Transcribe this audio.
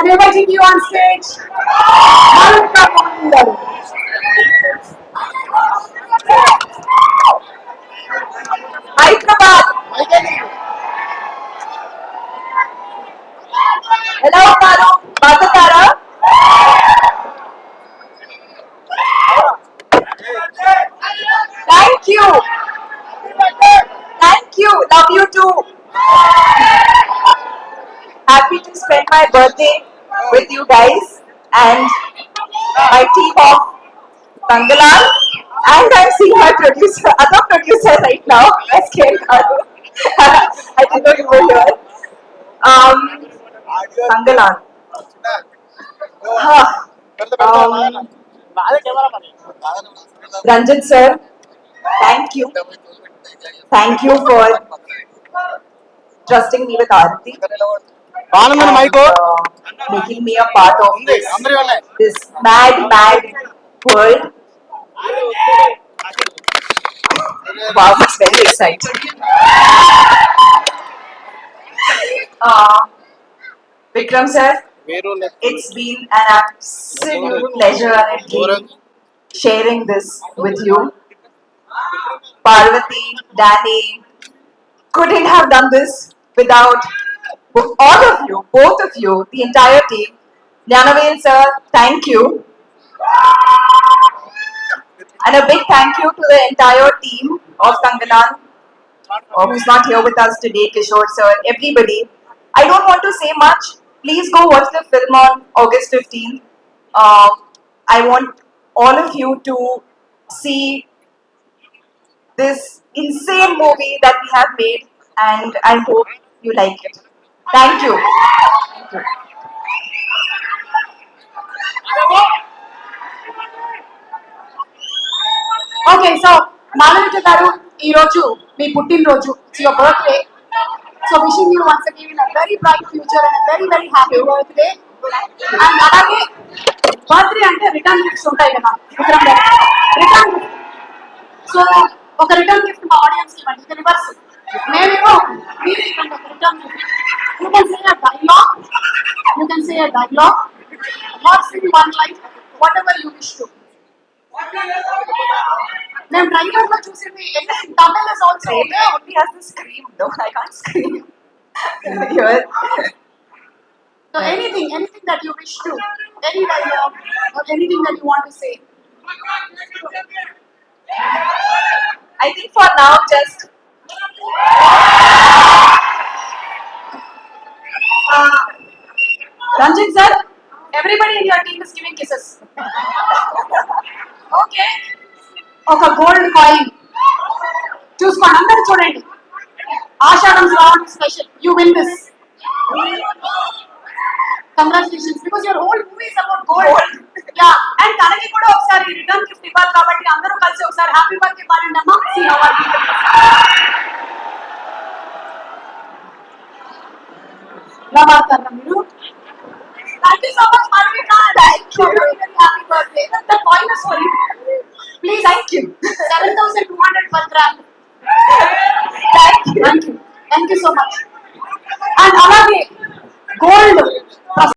And inviting you on stage, Malika Mahindari. Hyderabad. Hello, Maru. Batatara. Thank you. Thank you. Love you too. Happy to spend my birthday with you guys and my team of Bangalore. And I'm seeing my producer, other producer right now, SK. I didn't know you were here. Um. Huh. Um, Ranjan sir, thank you. Thank you for trusting me with Aarti. ఆనందం and, mic uh, making me a part of ఉంది this, అందరి వల్లే this mad, mad world. Wow, it's very exciting. Uh, Vikram sir, వేరు it's been an absolute pleasure and a dream sharing this with you. Parvati, Danny, couldn't have done this without all of you, both of you, the entire team. Jnanavel sir, thank you. And a big thank you to the entire team of Tanganan, uh, who's not here with us today, Kishore sir, everybody. I don't want to say much. Please go watch the film on August 15th. Uh, I want all of you to see this insane movie that we have made, and I hope you like it. Thank you okay so Malavika గారు ఈ రోజు మీ పుట్టినరోజు your birthday so wishing you once again a very bright future and very very happy birthday and అలాగే birthday అంటే return gifts ఉంటాయి కదా విక్రమ్ గారు రిటర్న్ సో ఒక రిటర్న్ గిఫ్ట్ మా ఆడియన్స్ ఇవ్వండి. ఇక రివర్స్ మేమేమో మీరు ఇవ్వండి ఒక return gift you can say a dialogue you can say a dialogue not sing one life what ever you wish to మేము ట్రైలర్ లో చూసింది తమిళ is also Trailer only has the scream. No, I can't scream. Here. So anything ఎనీథing that you wish to any dialogue or anything that you want to say I think for now, just everybody in your team is giving kisses okay ఒక gold coin చూసుకోండి అందరు చూడండి Ashadham Shravana special you win this congratulations because your whole movie is about gold yeah and తనకి కూడా ఒకసారి return gift ఇవ్వాలి కాబట్టి అందరూ కలిసి ఒకసారి హ్యాపీ బర్త్డే పాడండి అమ్మా సీ హౌ ఆర్ ఎలా పాడతారా మీరు birthday the coin is for you please thank you seven thousand two hundred per gram thank you thank you thank you so much and అలాగే గోల్డ్